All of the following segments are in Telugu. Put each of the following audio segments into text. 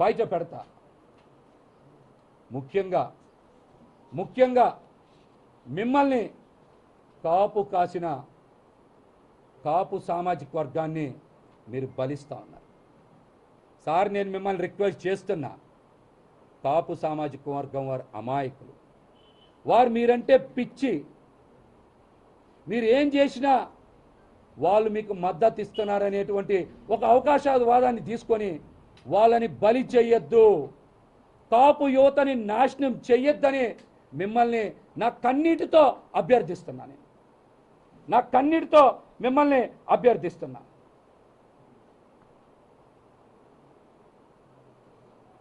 బయట పెడతా. ముఖ్యంగా ముఖ్యంగా మిమ్మల్ని కాపు కాసిన కాపు సామాజిక వర్గాన్ని మీరు బలిస్తూ ఉన్నారు. సార్ నేను మిమ్మల్ని రిక్వెస్ట్ చేస్తున్నా. కాపు సామాజిక వర్గం వారు అమాయకులు. వారు మీరంటే పిచ్చి. మీరు ఏం చేసినా వాళ్ళు మీకు మద్దతు ఇస్తున్నారనేటువంటి ఒక అవకాశవాదాన్ని తీసుకొని వాళ్ళని బలి చెయ్యొద్దు. కాపు యువతని నాశనం చెయ్యొద్దని మిమ్మల్ని నా కన్నీటితో అభ్యర్థిస్తున్నా నేను. నా కన్నీటితో మిమ్మల్ని అభ్యర్థిస్తున్నా.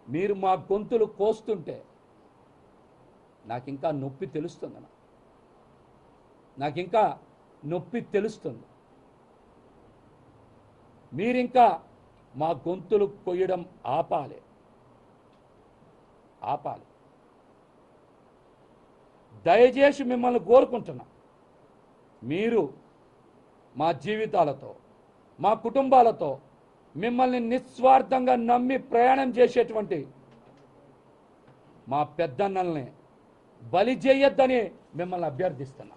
మీరు మా గొంతులు కోస్తుంటే నాకు ఇంకా నొప్పి తెలుస్తుంది నాకు ఇంకా నొప్పి తెలుస్తుంది. మీరింకా మా గొంతులు కొయ్యడం ఆపాలి. ఆపాలి. దయచేసి మిమ్మల్ని కోరుకుంటున్నా. మీరు మా జీవితాలతో మా కుటుంబాలతో మిమ్మల్ని నిస్వార్థంగా నమ్మి ప్రయాణం చేసేటువంటి మా పెద్దన్నల్ని బలి చేయొద్దని మిమ్మల్ని అభ్యర్థిస్తున్నా.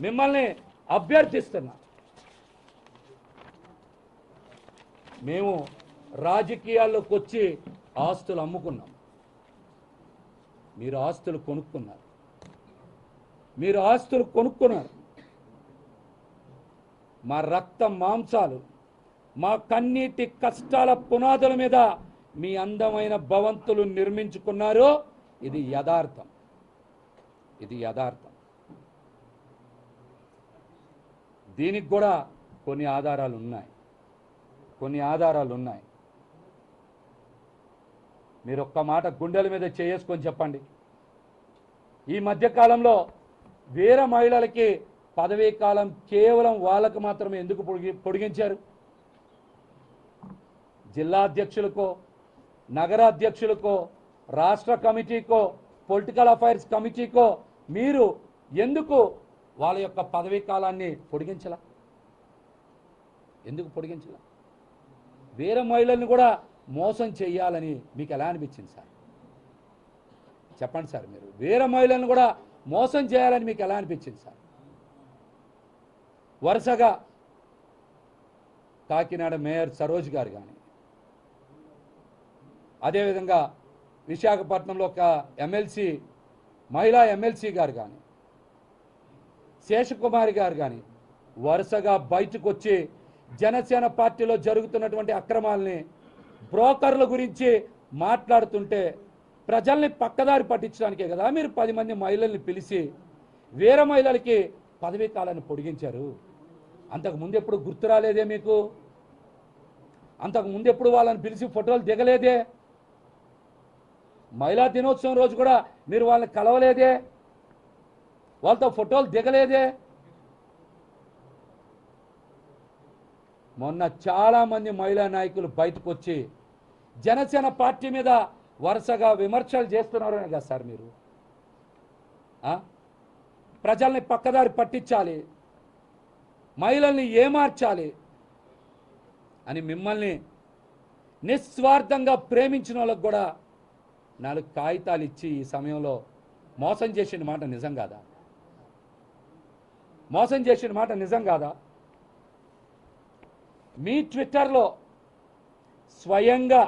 మిమ్మల్ని అభ్యర్థిస్తున్నా. మేము రాజకీయాల్లోకి వచ్చి ఆస్తులు అమ్ముకున్నాం. మీరు ఆస్తులు కొనుక్కున్నారు. మీరు ఆస్తులు కొనుక్కున్నారు. మా రక్త మాంసాలు మా కన్నీటి కష్టాల పునాదుల మీద మీ అందమైన భవంతులు నిర్మించుకున్నారు ఇది యథార్థం. ఇది యథార్థం. దీనికి కూడా కొన్ని ఆధారాలు ఉన్నాయి. కొన్ని ఆధారాలు ఉన్నాయి మీరు ఒక్క మాట గుండెల మీద చేసుకొని చెప్పండి. ఈ మధ్యకాలంలో వేరే మహిళలకి పదవీ కాలం కేవలం వాళ్ళకు మాత్రమే ఎందుకు పొడిగి పొడిగించారు? జిల్లా అధ్యక్షులకో నగరాధ్యక్షులకో రాష్ట్ర కమిటీకో పొలిటికల్ అఫైర్స్ కమిటీకో మీరు ఎందుకు వాళ్ళ యొక్క పదవీ కాలాన్ని పొడిగించలా? ఎందుకు పొడిగించలా? వేరే మహిళల్ని కూడా మోసం చేయాలని మీకు ఎలా అనిపించింది సార్? చెప్పండి సార్ మీరు. వేరే మహిళలను కూడా మోసం చేయాలని మీకు ఎలా అనిపించింది సార్? వరుసగా కాకినాడ మేయర్ సరోజ్ గారు కానీ అదేవిధంగా విశాఖపట్నంలో ఒక ఎమ్మెల్సీ మహిళా ఎమ్మెల్సీ గారు కానీ శేషకుమారి గారు కానీ వరుసగా బయటకు వచ్చి జనసేన పార్టీలో జరుగుతున్నటువంటి అక్రమాలని బ్రోకర్ల గురించి మాట్లాడుతుంటే ప్రజల్ని పక్కదారి పట్టించడానికే కదా మీరు పది మంది మహిళల్ని పిలిచి వీర మహిళలకి పదవీ కాలాన్ని పొడిగించారు? అంతకు ముందు ఎప్పుడు గుర్తు రాలేదే మీకు? అంతకు ముందు ఎప్పుడు వాళ్ళని పిలిచి ఫోటోలు దిగలేదే? మహిళా దినోత్సవం రోజు కూడా మీరు వాళ్ళని కలవలేదే? వాళ్ళతో ఫోటోలు దిగలేదే? మొన్న చాలామంది మహిళా నాయకులు బయటకు వచ్చి జనసేన పార్టీ మీద వరుసగా విమర్శలు చేస్తున్నారు కదా సార్ మీరు? ప్రజల్ని పక్కదారి పట్టించాలి. మహిళల్ని ఏమార్చాలి అని మిమ్మల్ని నిస్వార్థంగా ప్రేమించిన వాళ్ళకు కూడా నాలుగు కాగితాలు ఇచ్చి ఈ సమయంలో మోసం చేసిన మాట నిజం కాదా? మోసం చేసిన మాట నిజం కాదా? మీ ట్విట్టర్లో స్వయంగా